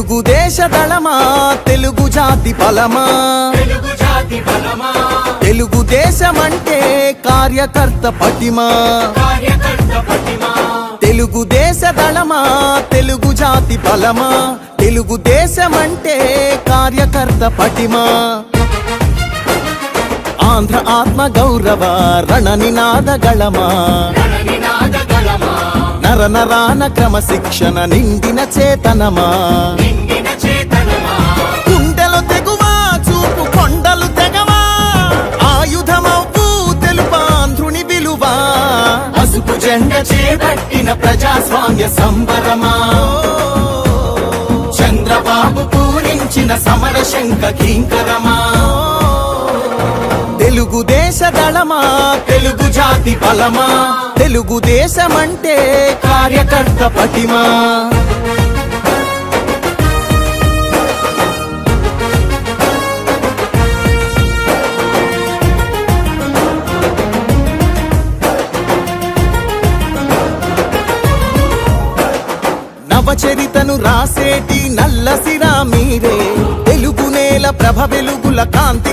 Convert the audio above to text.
దేశ దళమా తెలుగు జాతి బలమా? తెలుగు జాతి బలమా? తెలుగు దేశమంటే కార్యకర్త పటిమా? తెలుగు దేశ దళమా తెలుగు జాతి బలమా? తెలుగు దేశమంటే కార్యకర్త పటిమా? ఆంధ్ర ఆత్మ గౌరవ గళమా? గణనినాద గళమా నర నరాన క్రమశిక్షణ నిండిన చేతనమా? నిండిన చేతనమా? గుండెలు తెగువా చూపు కొండలు తెగవా? ఆయుధమవ్వు తెలుపాంధ్రుని విలువా? పసుపు జెండ చేపట్టిన ప్రజాస్వామ్య సంబరమా? చంద్రబాబు పూరించిన సమర శంఖ కింకరమా? తెలుగు దేశ దళమా తెలుగు జాతి బలమా? తెలుగు దేశమంటే కార్యకర్త పటిమా? నవచరితను రాసేటి నల్ల సిరా మీరే. తెలుగు నేల ప్రభ వెలుగుల కాంతి